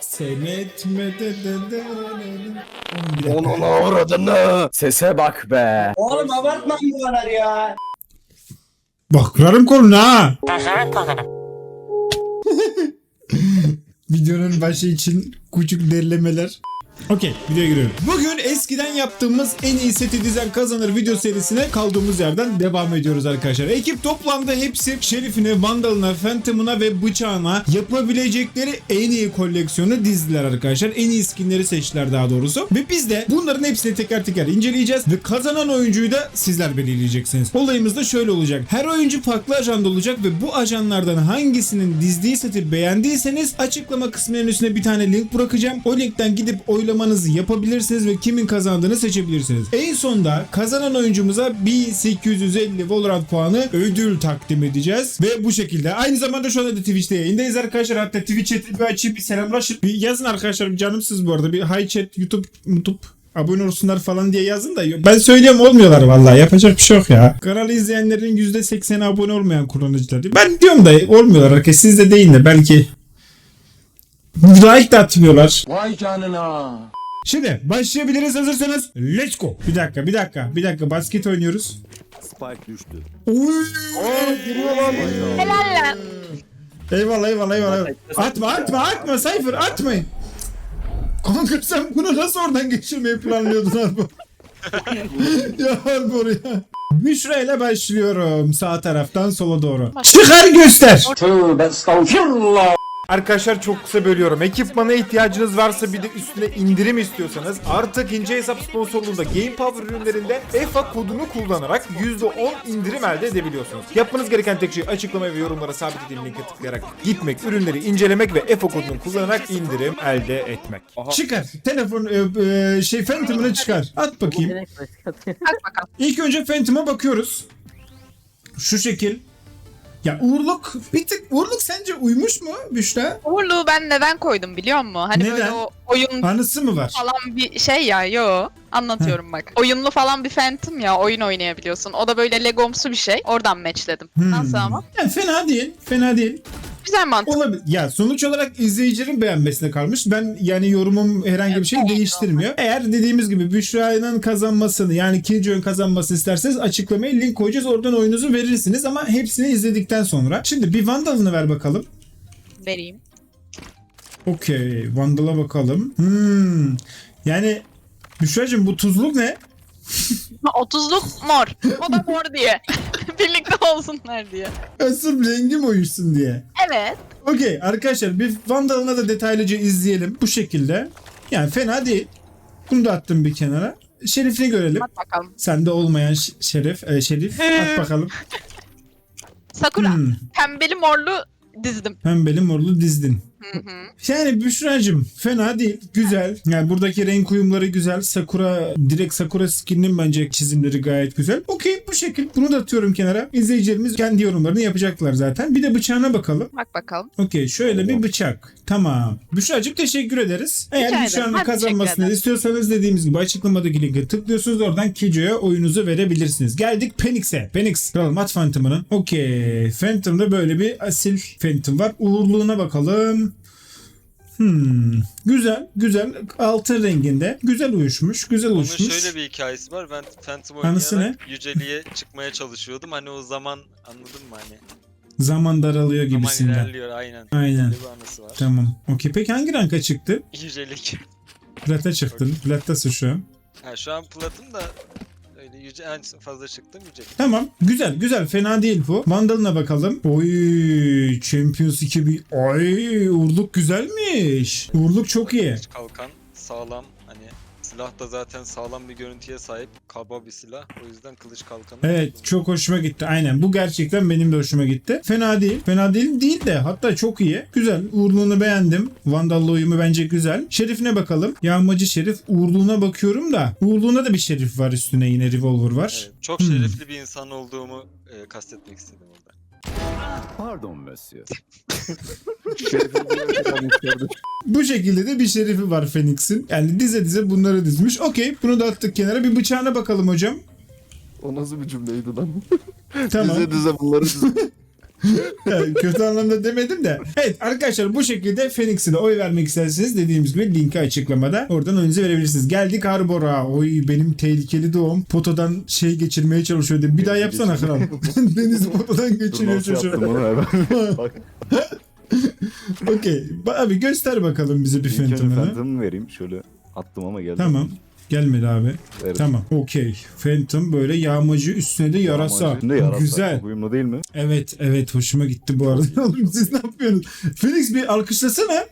Sen etme de de de. Onun avradını. Sese bak be. Oğlum abartma bu kadar ya. Bak kırarım kolunu ha. Videonun başı için küçük derlemeler. Okey videoya giriyorum. Bugün eskiden yaptığımız en iyi seti dizen kazanır video serisine kaldığımız yerden devam ediyoruz arkadaşlar. Ekip toplandı hepsi Şerif'ine, Vandal'ına, Phantom'ına ve bıçağına yapabilecekleri en iyi koleksiyonu dizdiler arkadaşlar. En iyi skinleri seçtiler daha doğrusu. Ve biz de bunların hepsini teker teker inceleyeceğiz ve kazanan oyuncuyu da sizler belirleyeceksiniz. Olayımız da şöyle olacak. Her oyuncu farklı ajanda olacak ve bu ajanlardan hangisinin dizdiği seti beğendiyseniz açıklama kısmının üstüne bir tane link bırakacağım. O linkten gidip oylamanızı yapabilirsiniz ve kimin kazandığını seçebilirsiniz. En sonda kazanan oyuncumuza 1850 Valorant puanı ödül takdim edeceğiz. Ve bu şekilde. Aynı zamanda şu anda da Twitch'te yayındayız arkadaşlar. Hatta Twitch chat'i bir açayım bir selamlaşın. Bir yazın arkadaşlar canımsız bu arada. Bir hi chat YouTube YouTube abone olsunlar falan diye yazın da ben söylüyorum olmuyorlar vallahi yapacak bir şey yok ya. Kanalı izleyenlerin %80'i abone olmayan kullanıcılar. Ben diyorum da olmuyorlar arkadaşlar siz de değil de belki like de atmıyorlar. Vay canına. Şimdi başlayabiliriz hazırsanız. Let's go. Bir dakika bir dakika bir dakika basket oynuyoruz. Spike düştü. Oy. Helal lan. Eyvallah eyvallah eyvallah. Atma atma atma Cypher atmayın. Kanka sen bunu nasıl oradan geçirmeyi planlıyordun abi? ya harbi oraya. Büşra ile başlıyorum sağ taraftan sola doğru. Çıkar göster. Tövbe estağfurullah. Arkadaşlar çok kısa bölüyorum. Ekipmana ihtiyacınız varsa bir de üstüne indirim istiyorsanız artık ince hesap sponsorluğunda Game Power ürünlerinde EFA kodunu kullanarak %10 indirim elde edebiliyorsunuz. Yapmanız gereken tek şey açıklama ve yorumlara sabitlediğim linke tıklayarak gitmek, ürünleri incelemek ve EFA kodunu kullanarak indirim elde etmek. Çıkar. Telefon e, e, şey Phantom'ını çıkar. At bakayım. Bak bakalım. İlk önce Phantom'a bakıyoruz. Şu şekil. Ya Uğurluk bir tık Uğurluk sence uymuş mu Büşra? Uğurluğu ben neden koydum biliyor musun? Hani Neden? böyle o oyun Anısı mı var? falan bir şey ya yo. Anlatıyorum bak. Oyunlu falan bir Phantom ya oyun oynayabiliyorsun. O da böyle Legomsu bir şey. Oradan matchledim. Hmm. Nasıl ama? Yani fena değil. Fena değil. Güzel mantık. Olabilir. Ya sonuç olarak izleyicilerin beğenmesine kalmış. Ben yani yorumum herhangi bir şey değiştirmiyor. Eğer dediğimiz gibi Büşra'nın kazanmasını yani Killjoy'un kazanmasını isterseniz açıklamaya link koyacağız. Oradan oyunuzu verirsiniz ama hepsini izledikten sonra. Şimdi bir Vandal'ını ver bakalım. Vereyim. Okey. Vandal'a bakalım. Hmm. Yani Büşra'cığım bu tuzluk ne? 30'luk mor. O da mor diye. Birlikte olsunlar diye. Asıl rengim uyuşsun diye. Evet. Okey arkadaşlar bir Vandal'ına da detaylıca izleyelim. Bu şekilde. Yani fena değil. Bunu da attım bir kenara. Şerif'ini görelim. Bak bakalım. Sende olmayan ş- şeref, e, şerif. At bakalım. Sakura. Hmm. Pembeli morlu dizdim. Pembeli morlu dizdin. Hı hı. Yani Büşra'cığım fena değil. Güzel. Yani buradaki renk uyumları güzel. Sakura, direkt Sakura skininin bence çizimleri gayet güzel. Okey bu şekil. Bunu da atıyorum kenara. İzleyicilerimiz kendi yorumlarını yapacaklar zaten. Bir de bıçağına bakalım. Bak bakalım. Okey şöyle bir bıçak. Tamam. Büşra'cığım teşekkür ederiz. Eğer. Büşra'nın kazanmasını istiyorsanız dediğimiz gibi açıklamadaki linke tıklıyorsunuz. Oradan Kijo'ya oyunuzu verebilirsiniz. Geldik Phoenix'e. Phoenix. Kralım at Phantom'ını. Okey. Phantom'da böyle bir asil Phantom var. Uğurluğuna bakalım. Hmm. Güzel. Güzel. Altın renginde. Güzel uyuşmuş. Güzel Onun uyuşmuş. şöyle bir hikayesi var. Ben Phantom oynayarak Yüceli'ye çıkmaya çalışıyordum. Hani o zaman anladın mı hani? Zaman daralıyor Zaman gibisinden. ilerliyor aynen. Aynen. Var. Tamam. Okey. Peki hangi ranka çıktı? Yüceli. Plata çıktın. Platasın şu an. Ha, şu an platım da yüce en fazla çıktım Yüceli. Tamam. Güzel güzel. Fena değil bu. Vandal'ına bakalım. Oy. Champions 2000. Ay. Uğurluk güzelmiş. Uğurluk çok iyi. Kalkan sağlam hani silah da zaten sağlam bir görüntüye sahip. Kaba bir silah. O yüzden kılıç kalkanı. Evet çok hoşuma gitti. Aynen. Bu gerçekten benim de hoşuma gitti. Fena değil. Fena değil değil de hatta çok iyi. Güzel. Uğurluğunu beğendim. Vandal'la uyumu bence güzel. Şerif'ine bakalım. Yağmacı Şerif. Uğurluğuna bakıyorum da. Uğurluğuna da bir şerif var üstüne yine revolver var. Evet, çok Hmm. şerefli bir insan olduğumu e, kastetmek istedim orada. Pardon monsieur. Bu şekilde de bir şerifi var Phoenix'in. Yani dize dize bunları dizmiş. Okey bunu da attık kenara. Bir bıçağına bakalım hocam. O nasıl bir cümleydi lan? Tamam. Dize dize bunları dize. Yani kötü anlamda demedim de. Evet arkadaşlar bu şekilde Phoenix'e de oy vermek isterseniz dediğimiz gibi linki açıklamada. Oradan oyunuzu verebilirsiniz. Geldik Harbor'a. Oy benim tehlikeli doğum. Potadan şey geçirmeye çalışıyor. Bir daha yapsana kral. Deniz potadan geçiriyor çocuğu. Bak. Okey. Abi göster bakalım bize bir Phantom'ını. Phantom'ı vereyim. Şöyle attım ama geldi. Tamam. Gelmedi abi. Evet. Tamam. Okey. Phantom böyle yağmacı üstüne de yarasa. Üstünde yarasa. Güzel. Uyumlu değil mi? Evet evet hoşuma gitti bu arada. Oğlum siz ne yapıyorsunuz? Phoenix bir alkışlasana.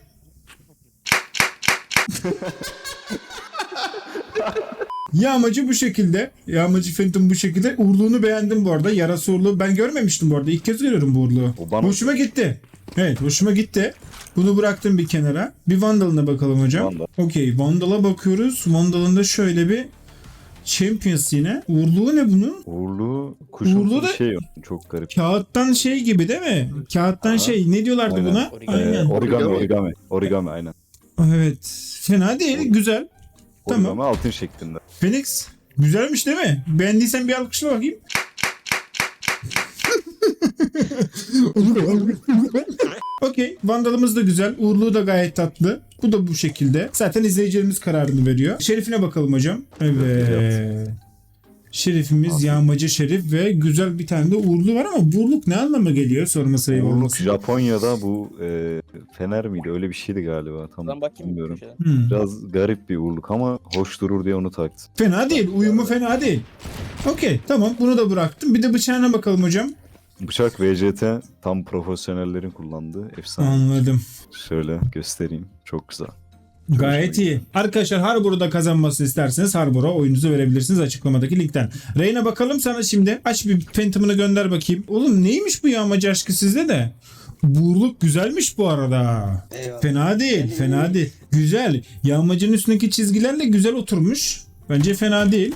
Yağmacı bu şekilde. Yağmacı Phantom bu şekilde. Uğurluğunu beğendim bu arada. Yarası uğurluğu ben görmemiştim bu arada. İlk kez görüyorum bu uğurluğu. O bana- Hoşuma gitti. Evet hoşuma gitti. Bunu bıraktım bir kenara. Bir Vandal'ına bakalım hocam. Vandal. Okey Vandal'a bakıyoruz. Vandal'ın da şöyle bir Champions yine. Uğurluğu ne bunun? Uğurlu kuşumsu Uğurlu bir da- şey yok. Çok garip. Kağıttan şey gibi değil mi? Kağıttan şey ne diyorlardı Aynen. buna? Ee, Aynen. origami, origami. Origami aynen. Evet. Fena değil. Güzel. Tamam. Origami altın şeklinde. Phoenix. Güzelmiş değil mi? Beğendiysen bir alkışla bakayım. Okey. Vandalımız da güzel. Uğurluğu da gayet tatlı. Bu da bu şekilde. Zaten izleyicilerimiz kararını veriyor. Şerifine bakalım hocam. Evet. Şerifimiz yağmacı şerif ve güzel bir tane de uğurlu var ama uğurluk ne anlama geliyor sorması ayıp Uğurluk olmasın. Japonya'da bu e, Fener miydi? Öyle bir şeydi galiba. Tam Ben bakayım bilmiyorum. köşeden. Hmm. Biraz garip bir uğurluk ama hoş durur diye onu taktım. Fena değil. Uyumu fena değil. Okey tamam bunu da bıraktım. Bir de bıçağına bakalım hocam. Bıçak VCT tam profesyonellerin kullandığı efsane. Anladım. Şöyle göstereyim. Çok güzel. Gayet iyi. Arkadaşlar Harbor'u da kazanmasını isterseniz Harbor'a oyunuzu verebilirsiniz açıklamadaki linkten. Reyna bakalım sana şimdi. Aç bir Phantom'ını gönder bakayım. Oğlum neymiş bu yağmacı aşkı sizde de? Burluk güzelmiş bu arada. Eyvallah. Fena değil, fena değil. Güzel. Yağmacının üstündeki çizgilerle güzel oturmuş. Bence fena değil.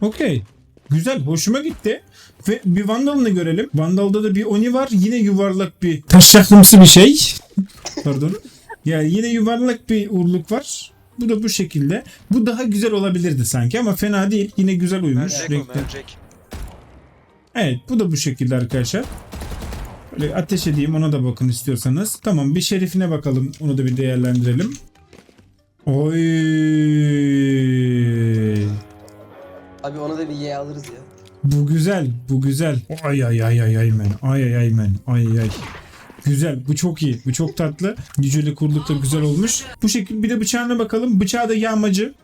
Okey. Güzel, hoşuma gitti. Ve bir Vandal'ını görelim. Vandal'da da bir Oni var. Yine yuvarlak bir taşrakımsı bir şey. Pardon. Yani yine yuvarlak bir uğurluk var. Bu da bu şekilde. Bu daha güzel olabilirdi sanki ama fena değil. Yine güzel uymuş. Mercek o Renkli. mercek. Evet bu da bu şekilde arkadaşlar. Böyle ateş edeyim ona da bakın istiyorsanız. Tamam bir şerifine bakalım. Onu da bir değerlendirelim. Oy. Abi ona da bir ye alırız ya. Bu güzel. Bu güzel. Ay ay ay ay ay men. Ay ay ay men. Ay ay. Güzel. Bu çok iyi. Bu çok tatlı. Yücelik kurduk da güzel olmuş. Bu şekilde bir de bıçağına bakalım. Bıçağı da yağmacı.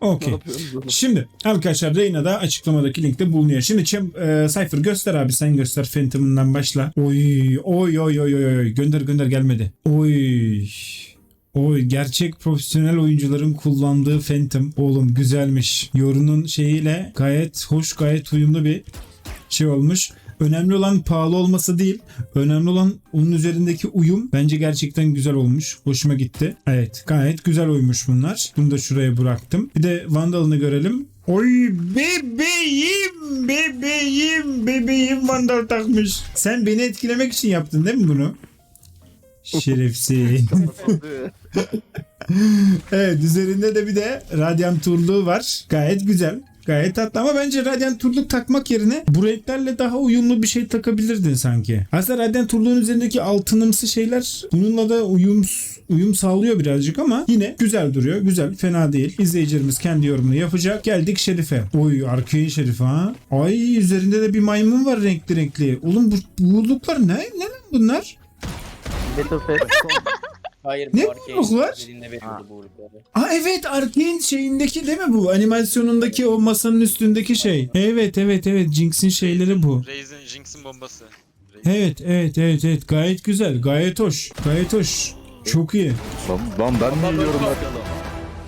Okey. Şimdi arkadaşlar Reyna da açıklamadaki linkte bulunuyor. Şimdi Cem, e, Cypher göster abi sen göster Phantom'ından başla. Oy oy oy oy oy oy gönder gönder gelmedi. Oy. Oy gerçek profesyonel oyuncuların kullandığı Phantom. Oğlum güzelmiş. Yorunun şeyiyle gayet hoş gayet uyumlu bir şey olmuş. Önemli olan pahalı olması değil. Önemli olan onun üzerindeki uyum bence gerçekten güzel olmuş. Hoşuma gitti. Evet gayet güzel uymuş bunlar. Bunu da şuraya bıraktım. Bir de Vandal'ını görelim. Oy bebeğim bebeğim bebeğim Vandal takmış. Sen beni etkilemek için yaptın değil mi bunu? Şerefsiz. evet üzerinde de bir de Radiant turluğu var. Gayet güzel. Gayet tatlı ama bence Radiant turluk takmak yerine bu renklerle daha uyumlu bir şey takabilirdin sanki. Aslında Radiant turluğun üzerindeki altınımsı şeyler bununla da uyum uyum sağlıyor birazcık ama yine güzel duruyor. Güzel, fena değil. İzleyicilerimiz kendi yorumunu yapacak. Geldik Şerif'e. Oy, Arcane Şerif ha. Ay üzerinde de bir maymun var renkli renkli. Oğlum bu buğuluklar ne? Ne lan bunlar? Hayır Ne bu arcade bu var? dediğinde veriyordu bu uğurlukları. Aa evet Arkane şeyindeki değil mi bu? Animasyonundaki o masanın üstündeki şey. Evet evet evet Jinx'in şeyleri bu. Raze'in Jinx'in bombası. Raze- Evet evet evet evet gayet güzel gayet hoş gayet hoş. Çok iyi. Lan, lan ben mi yiyorum bak.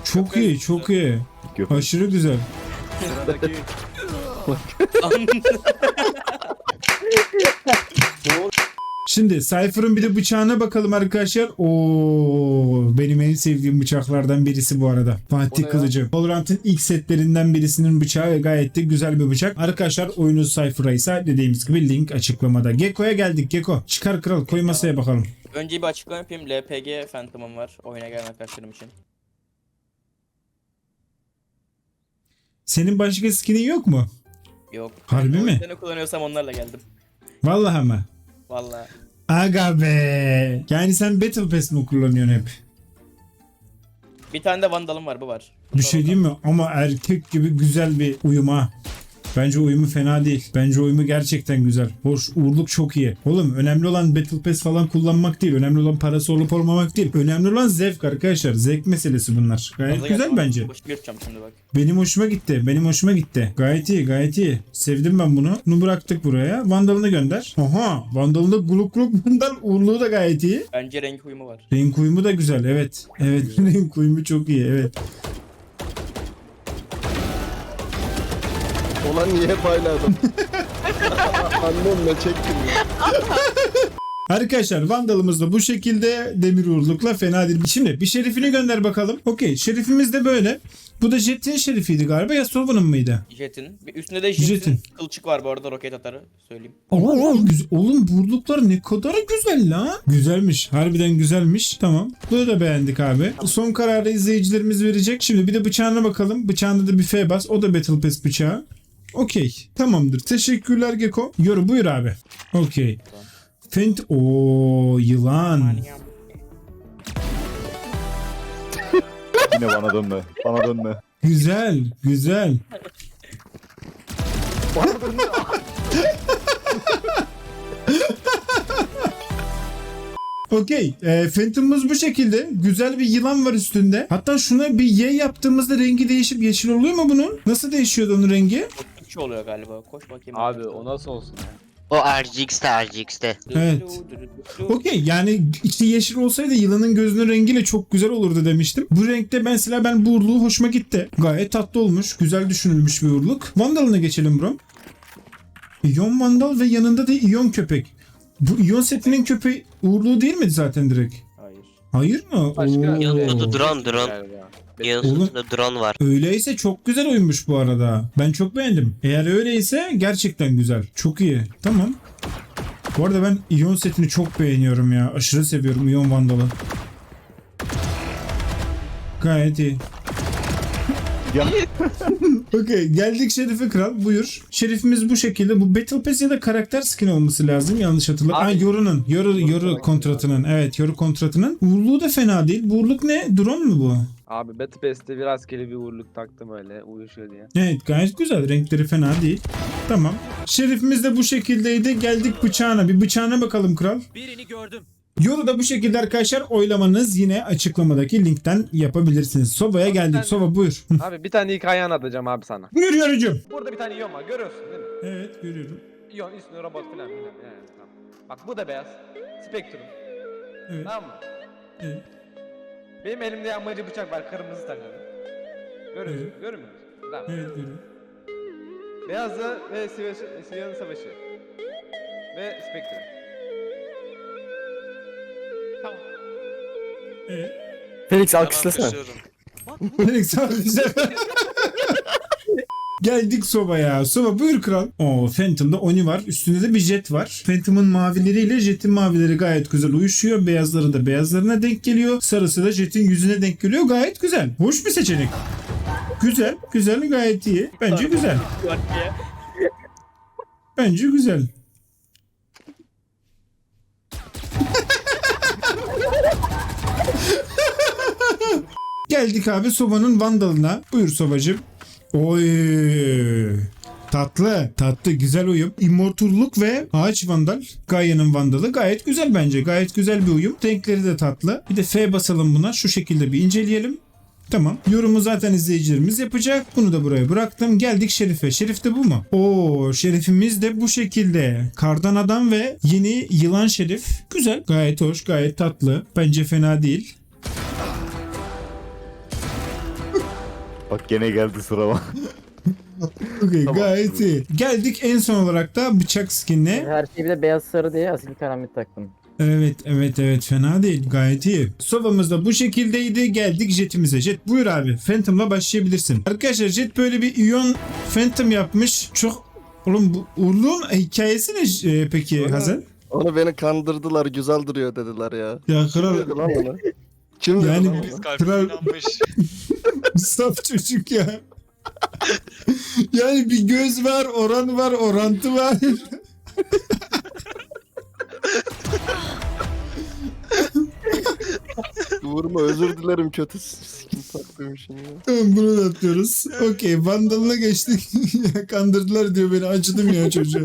Çok iyi çok iyi. Köpek. Aşırı güzel. Sıradaki. Şimdi Cypher'ın bir de bıçağına bakalım arkadaşlar. Oo benim en sevdiğim bıçaklardan birisi bu arada. Fatih Kılıcı. Valorant'ın ilk setlerinden birisinin bıçağı gayet de güzel bir bıçak. Arkadaşlar oyunu Cypher'a ise dediğimiz gibi link açıklamada. Gekko'ya geldik Gekko. Çıkar kral koy masaya bakalım. Önce bir açıklama yapayım. LPG Phantom'ım var. Oyuna gelen arkadaşlarım için. Senin başka skinin yok mu? Yok. Harbi mi? Ne kullanıyorsam onlarla geldim. Vallahi ama. Vallahi. Aga be. Yani sen Battle Pass mi kullanıyorsun hep? Bir tane de vandalım var bu var. Bir şey diyeyim mi? Ama erkek gibi güzel bir uyum ha. Bence uyumu fena değil. Bence uyumu gerçekten güzel. Hoş, uğurluk çok iyi. Oğlum önemli olan Battle Pass falan kullanmak değil. Önemli olan parası olup olmamak değil. Önemli olan zevk arkadaşlar. Zevk meselesi bunlar. Gayet Fazla güzel geldim, bence. Başımı yırtacağım şimdi bak. Benim hoşuma gitti. Benim hoşuma gitti. Gayet iyi, gayet iyi. Sevdim ben bunu. Bunu bıraktık buraya. Vandalını gönder. Aha, Vandalında gluk gluk vandal uğurluğu da gayet iyi. Bence renk uyumu var. Renk uyumu da güzel. Evet. Evet, renk uyumu çok iyi. Evet. Ulan niye payladım? Annemle çektim ya. Arkadaşlar Vandal'ımız da bu şekilde demir uğurlukla fena değil. Şimdi bir şerifini gönder bakalım. Okey şerifimiz de böyle. Bu da Jet'in şerifiydi galiba ya Sova'nın mıydı? Jet'in. Üstünde de Jet'in. Jet'in kılçık var bu arada roket atarı. Söyleyeyim. Oğlum, güzel. Oğlum bu uğurluklar ne kadar güzel la. Güzelmiş. Harbiden güzelmiş. Tamam. Bunu da beğendik abi. Son kararı izleyicilerimiz verecek. Şimdi bir de bıçağına bakalım. Bıçağında da bir F bas. O da Battle Pass bıçağı. Okey. Tamamdır. Teşekkürler Geko. Yoru buyur abi. Okey. Fent o yılan. Yine bana dönme. Bana dönme. Güzel, güzel. Okey. E, Phantom'ımız bu şekilde. Güzel bir yılan var üstünde. Hatta şuna bir Y yaptığımızda rengi değişip yeşil oluyor mu bunun? Nasıl değişiyordu onun rengi? Üç oluyor galiba. Koş bakayım. Abi o nasıl olsun ya? O RGX'te RGX'te. Evet. Okey yani içi yeşil olsaydı yılanın gözünün rengiyle çok güzel olurdu demiştim. Bu renkte mesela ben bu uğurluğu hoşuma gitti. Gayet tatlı olmuş. Güzel düşünülmüş bir uğurluk. Vandal'ına geçelim bro. İyon Vandal ve yanında da İyon köpek. Bu İyon setinin köpeği uğurluğu değil miydi zaten direkt? Hayır. Hayır mı? Başka- Oo. Yanında da drone drone. Galiba. Oğlum. da drone var. Öyleyse çok güzel oyunmuş bu arada. Ben çok beğendim. Eğer öyleyse gerçekten güzel. Çok iyi. Tamam. Bu arada ben İyon setini çok beğeniyorum ya. Aşırı seviyorum İyon Vandal'ı. Gayet iyi. Ya. Okey geldik Şerif'e kral buyur. Şerifimiz bu şekilde. Bu Battle Pass ya da karakter skin olması lazım yanlış hatırlamıyorum. Ay Yoru'nun. Yoru, Yoru kontratının. Evet Yoru kontratının. Uğurluğu da fena değil. Bu uğurluk ne? Drone mu bu? Abi Battle Pass'te bir askeri bir uğurluk taktım öyle uyuşuyor diye. Evet gayet güzel. Renkleri fena değil. Tamam. Şerifimiz de bu şekildeydi. Geldik bıçağına. Bir bıçağına bakalım kral. Birini gördüm. Yolu da bu şekilde arkadaşlar oylamanız yine açıklamadaki linkten yapabilirsiniz. Sova'ya geldik. Sova buyur. Abi bir tane hikaye anlatacağım abi sana. buyur yorucum. Burada bir tane iyon var görüyorsun değil mi? Evet görüyorum. İyon üstüne robot falan filan. Yani, tamam. Bak bu da beyaz. Spektrum. Evet. Tamam mı? evet. Benim elimde yanmacı bıçak var kırmızı takılı. Görüyorsun, Evet. görmüyor musun? Tamam. Evet görüyorum. Beyazla ve siyahı, siyahın savaşı. Ve Spektrum. Felix alkışlıyorum. Felix sadece. Geldik Sova'ya. Sova buyur kral. Oo Phantom'da Oni var. Üstünde de bir jet var. Phantom'ın mavileriyle Jet'in mavileri gayet güzel uyuşuyor. Beyazları da beyazlarına denk geliyor. Sarısı da Jet'in yüzüne denk geliyor. Gayet güzel. Hoş bir seçenek. Güzel. Güzel gayet iyi. Bence güzel. Bence güzel. Geldik abi Sova'nın Vandal'ına. Buyur Sova'cım. Oy. Tatlı, tatlı, güzel uyum. Immortulluk ve Ağaç Vandal. Gaia'nın Vandalı gayet güzel bence. Gayet güzel bir uyum. Renkleri de tatlı. Bir de F basalım buna. Şu şekilde bir inceleyelim. Tamam. Yorumu zaten izleyicilerimiz yapacak. Bunu da buraya bıraktım. Geldik Şerif'e. Şerif de bu mu? Oo, Şerif'imiz de bu şekilde. Kardan adam ve yeni yılan Şerif. Güzel. Gayet hoş, gayet tatlı. Bence fena değil. Bak gene geldi sıra bak. Okey, Tamam. gayet iyi. Geldik en son olarak da bıçak skinine. Her şey bir de beyaz sarı diye asil karamit taktım. Evet evet evet fena değil gayet iyi. Sova'mız da bu şekildeydi. Geldik jetimize. Jet buyur abi. Phantom'la başlayabilirsin. Arkadaşlar Jet böyle bir Ion Phantom yapmış. Çok Oğlum bu Uğurluğun hikayesi ne e, peki Hasan? Onu beni kandırdılar güzel duruyor dediler ya. Ya kral dedi lan onu? Kim dedi Yani- lan Biz kalbine Kral- inanmış. saf çocuk ya. yani bir göz var, oran var, orantı var. Vurma özür dilerim kötü skin taktığım için ya. tamam bunu da atıyoruz. Okey Vandal'ına geçtik. Kandırdılar diyor beni acıdım ya çocuğa.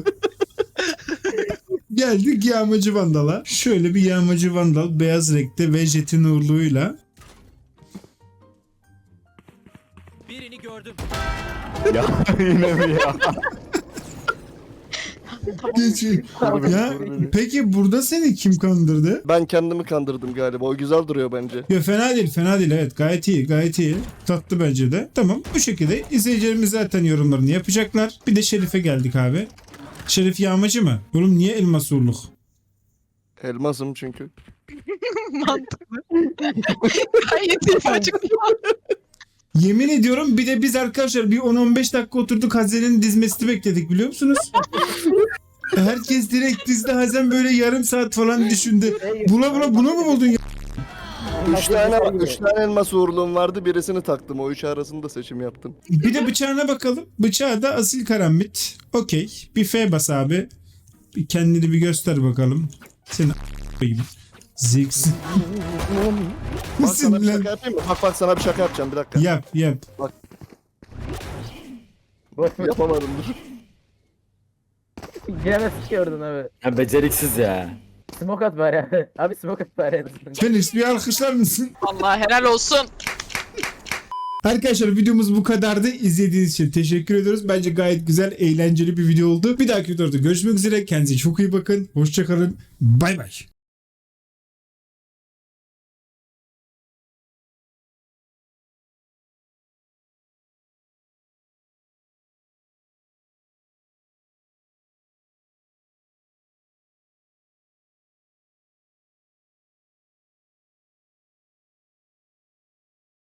Geldik yağmacı Vandal'a. Şöyle bir yağmacı Vandal beyaz renkte ve jetin uğurluğuyla. ya yine mi ya? Geçiyor. ya peki burada seni kim kandırdı? Ben kendimi kandırdım galiba. O güzel duruyor bence. Ya fena değil fena değil evet gayet iyi gayet iyi. Tatlı bence de. Tamam bu şekilde izleyicilerimiz zaten yorumlarını yapacaklar. Bir de Şerif'e geldik abi. Şerif yağmacı mı? Oğlum niye elmas uğurluk? Elmasım çünkü. Mantıklı. Gayet iyi. Yemin ediyorum bir de biz arkadaşlar bir 10-15 dakika oturduk Hazen'in dizmesini bekledik biliyor musunuz? Herkes direkt dizdi Hazen böyle yarım saat falan düşündü. Bula bula bunu mu buldun ya? Üç tane, üç tane elmas uğurluğum vardı. Birisini taktım. O üç arasında seçim yaptım. Bir de bıçağına bakalım. Bıçağı da asil karambit. Okey. Bir F bas abi. Bir kendini bir göster bakalım. Seni a**ayım. Zix. Bak sana bir şaka yapayım mı? Bak bak sana bir şaka yapacağım. Bir dakika. Yap yap. Boş. Yapamadım dur. Giremez oradan abi. Ya beceriksiz ya. Smoke at bari abi. Smoke at bari. en azından. Felix bir alkışlar mısın? Allah helal olsun. Arkadaşlar videomuz bu kadardı. İzlediğiniz için teşekkür ediyoruz. Bence gayet güzel, eğlenceli bir video oldu. Bir dahaki videoda görüşmek üzere. Kendinize çok iyi bakın. Hoşçakalın. Bay bay.